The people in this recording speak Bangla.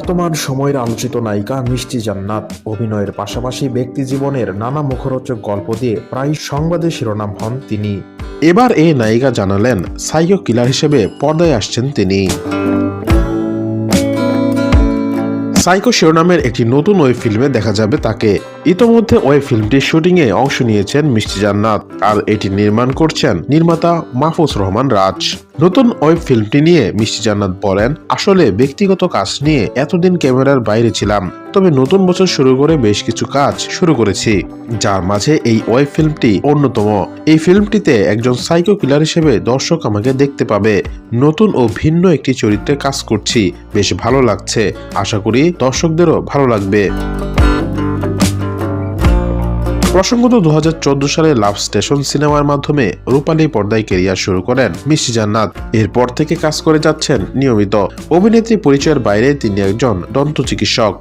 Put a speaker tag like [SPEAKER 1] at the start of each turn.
[SPEAKER 1] বর্তমান সময়ের আলোচিত নায়িকা মিষ্টি জান্নাত। অভিনয়ের পাশাপাশি ব্যক্তি জীবনের নানা মুখরোচক গল্প দিয়ে প্রায় সংবাদে শিরোনাম হন তিনি।
[SPEAKER 2] এবার এই নায়িকা জানালেন, সাইকো কিলার হিসেবে পর্দায় আসছেন তিনি। সাইকো শিরোনামের একটি নতুন ওয়েব ফিল্মে দেখা যাবে তাকে। ইতোমধ্যে ওয়েব ফিল্মটির শুটিংয়ে অংশ নিয়েছেন মিষ্টি জান্নাত। আর এটি নির্মাণ করছেন নির্মাতা মাহফুজ রহমান রাজ। নতুন ওয়েব ফিল্মটি নিয়ে মিষ্টি জান্নাত বলেন, আসলে ব্যক্তিগত কাজ নিয়ে এতদিন ক্যামেরার বাইরে ছিলাম, তবে নতুন বছর শুরু করে বেশ কিছু কাজ শুরু করেছি, যার মাঝে এই ওয়েব ফিল্মটি অন্যতম। এই ফিল্মটিতে একজন সাইকো কিলার হিসেবে দর্শক আমাকে দেখতে পাবে। নতুন ও ভিন্ন একটি চরিত্রে কাজ করছি, বেশ ভালো লাগছে, আশা করি দর্শকদেরও ভালো লাগবে। প্রসঙ্গত দু হাজার চোদ্দ সালে লাভ স্টেশন সিনেমার মাধ্যমে রূপালী পর্দায় কেরিয়ার শুরু করেন মিষ্টি জান্নাত। এরপর থেকে কাজ করে যাচ্ছেন নিয়মিত। অভিনেত্রী পরিচয়ের বাইরে তিনি একজন দন্ত চিকিৎসক